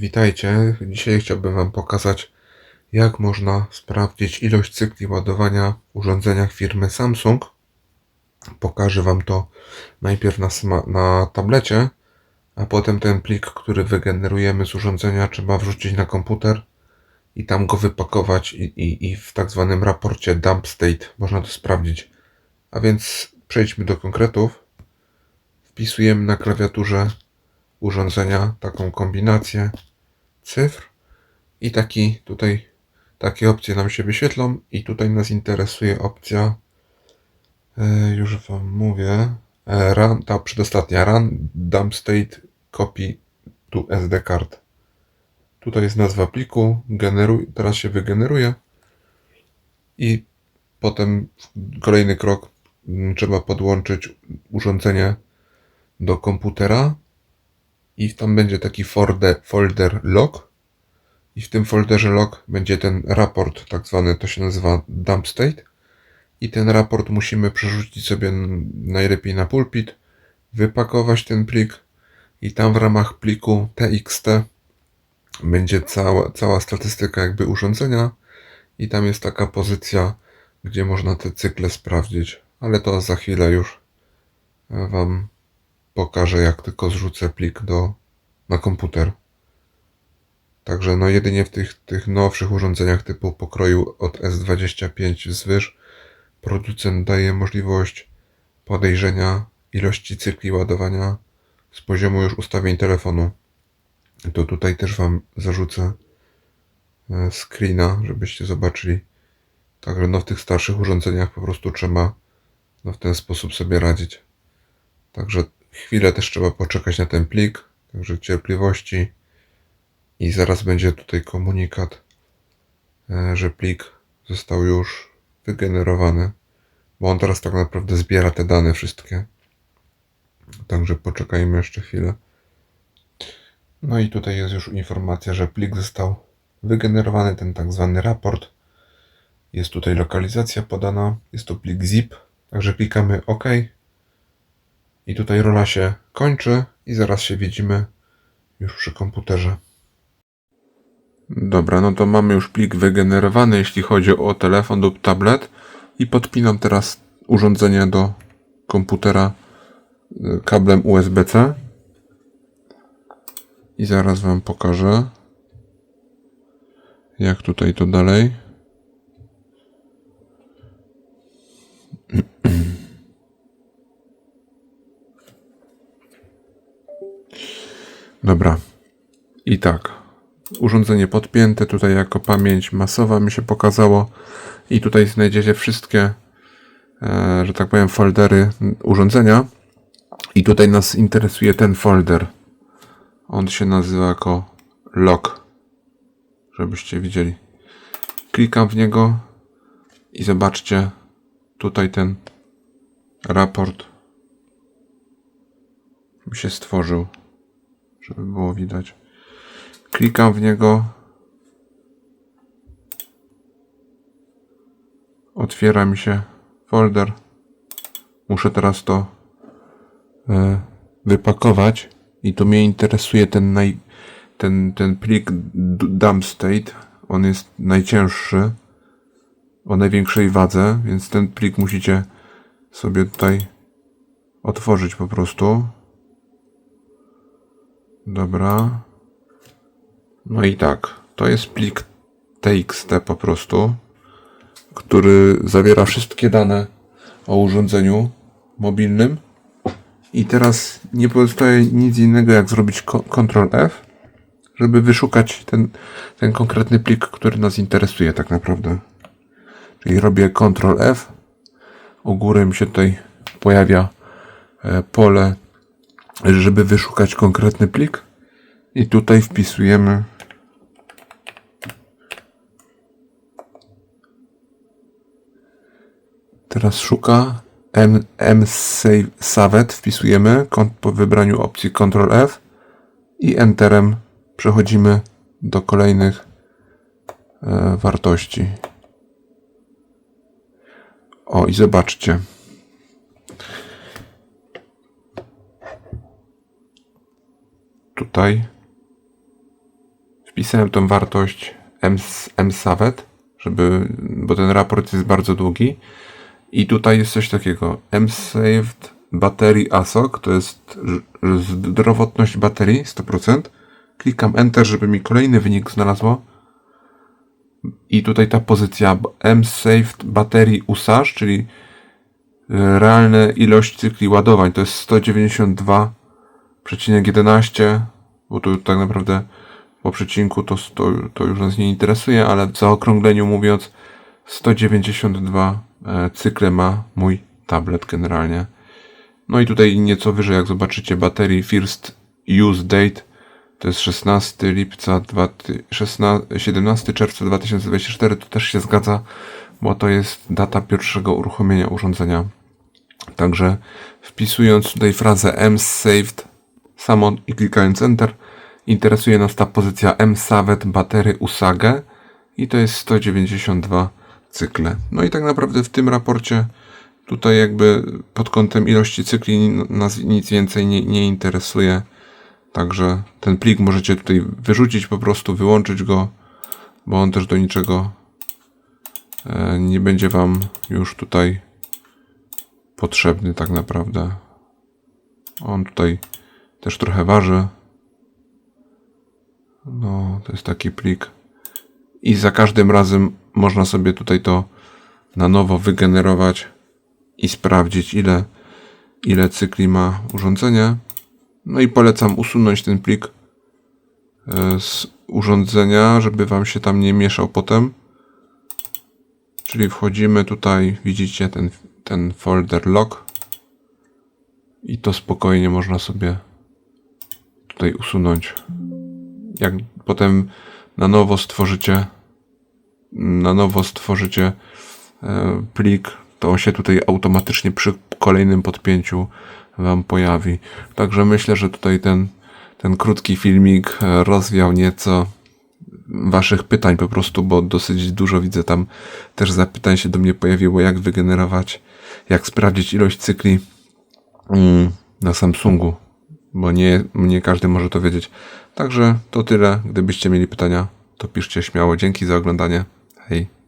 Witajcie. Dzisiaj chciałbym Wam pokazać, jak można sprawdzić ilość cykli ładowania w urządzeniach firmy Samsung. Pokażę Wam to najpierw na, na tablecie, a potem ten plik, który wygenerujemy z urządzenia, trzeba wrzucić na komputer i tam go wypakować i, i, i w tak zwanym raporcie dump state można to sprawdzić. A więc przejdźmy do konkretów. Wpisujemy na klawiaturze urządzenia taką kombinację cyfr i taki tutaj takie opcje nam się wyświetlą i tutaj nas interesuje opcja e, już wam mówię e, run, ta przedostatnia run dump state copy to SD card. Tutaj jest nazwa pliku generuj, teraz się wygeneruje i potem kolejny krok m, trzeba podłączyć urządzenie do komputera i tam będzie taki folder, folder log. I w tym folderze log będzie ten raport, tak zwany, to się nazywa dump state. I ten raport musimy przerzucić sobie najlepiej na pulpit, wypakować ten plik i tam w ramach pliku txt będzie cała, cała statystyka jakby urządzenia. I tam jest taka pozycja, gdzie można te cykle sprawdzić, ale to za chwilę już e, Wam pokażę, jak tylko zrzucę plik do, na komputer. Także no jedynie w tych, tych nowszych urządzeniach typu pokroju od S25 wzwyż producent daje możliwość podejrzenia ilości cykli ładowania z poziomu już ustawień telefonu. To tutaj też Wam zarzucę e, screena, żebyście zobaczyli. Także no w tych starszych urządzeniach po prostu trzeba no, w ten sposób sobie radzić. Także chwilę też trzeba poczekać na ten plik, także cierpliwości i zaraz będzie tutaj komunikat, e, że plik został już wygenerowany, bo on teraz tak naprawdę zbiera te dane wszystkie. Także poczekajmy jeszcze chwilę. No i tutaj jest już informacja, że plik został wygenerowany, ten tak zwany raport. Jest tutaj lokalizacja podana, jest to plik zip, także klikamy OK. I tutaj rola się kończy i zaraz się widzimy już przy komputerze. Dobra, no to mamy już plik wygenerowany, jeśli chodzi o telefon lub tablet i podpinam teraz urządzenie do komputera y, kablem USB-C i zaraz Wam pokażę jak tutaj to dalej. Dobra. I tak. Urządzenie podpięte tutaj jako pamięć masowa mi się pokazało. I tutaj znajdziecie wszystkie, e, że tak powiem, foldery urządzenia. I tutaj nas interesuje ten folder. On się nazywa jako log. Żebyście widzieli. Klikam w niego i zobaczcie tutaj ten raport mi się stworzył żeby było widać. Klikam w niego. Otwiera mi się folder. Muszę teraz to e, wypakować i to mnie interesuje ten, naj, ten, ten plik dump state. On jest najcięższy o największej wadze, więc ten plik musicie sobie tutaj otworzyć po prostu. Dobra. No i tak, to jest plik TXT po prostu, który zawiera wszystkie dane o urządzeniu mobilnym. I teraz nie pozostaje nic innego jak zrobić Ctrl F, żeby wyszukać ten, ten konkretny plik, który nas interesuje tak naprawdę. Czyli robię Ctrl F. U góry mi się tutaj pojawia e, pole żeby wyszukać konkretny plik i tutaj wpisujemy teraz szuka M, M save, savet wpisujemy po wybraniu opcji Ctrl F i Enterem przechodzimy do kolejnych e, wartości. O i zobaczcie. Tutaj wpisałem tą wartość MS MSAVET, żeby, bo ten raport jest bardzo długi. I tutaj jest coś takiego. MSaved Battery ASOC, to jest zdrowotność baterii 100%. Klikam Enter, żeby mi kolejny wynik znalazło. I tutaj ta pozycja MSaved Battery Usage, czyli y, realne ilość cykli ładowań, to jest 192,11, bo tu tak naprawdę po przecinku to, to, to już nas nie interesuje, ale w zaokrągleniu mówiąc 192 e, cykle ma mój tablet generalnie. No i tutaj nieco wyżej, jak zobaczycie, baterii First Use Date to jest 16 lipca, 2000 16, 17 czerwca 2024, to też się zgadza, bo to jest data pierwszego uruchomienia urządzenia. Także wpisując tutaj frazę msaved samo i klikając Enter, interesuje nas ta pozycja msavet batery usage i to jest 192 cykle. No i tak naprawdę w tym raporcie tutaj jakby pod kątem ilości cykli nas nic więcej nie, nie interesuje. Także ten plik możecie tutaj wyrzucić, po prostu wyłączyć go, bo on też do niczego e, nie będzie Wam już tutaj potrzebny tak naprawdę. On tutaj też trochę waży. No, to jest taki plik. I za każdym razem można sobie tutaj to na nowo wygenerować i sprawdzić, ile, ile cykli ma urządzenie. No i polecam usunąć ten plik e, z urządzenia, żeby Wam się tam nie mieszał potem. Czyli wchodzimy tutaj, widzicie ten, ten folder log i to spokojnie można sobie tutaj usunąć. Jak potem na nowo stworzycie na nowo stworzycie e, plik, to on się tutaj automatycznie przy kolejnym podpięciu Wam pojawi. Także myślę, że tutaj ten, ten krótki filmik e, rozwiał nieco Waszych pytań po prostu, bo dosyć dużo widzę tam też zapytań się do mnie pojawiło, jak wygenerować, jak sprawdzić ilość cykli mm, na Samsungu, bo nie, nie każdy może to wiedzieć. Także to tyle. Gdybyście mieli pytania, to piszcie śmiało. Dzięki za oglądanie. Hej.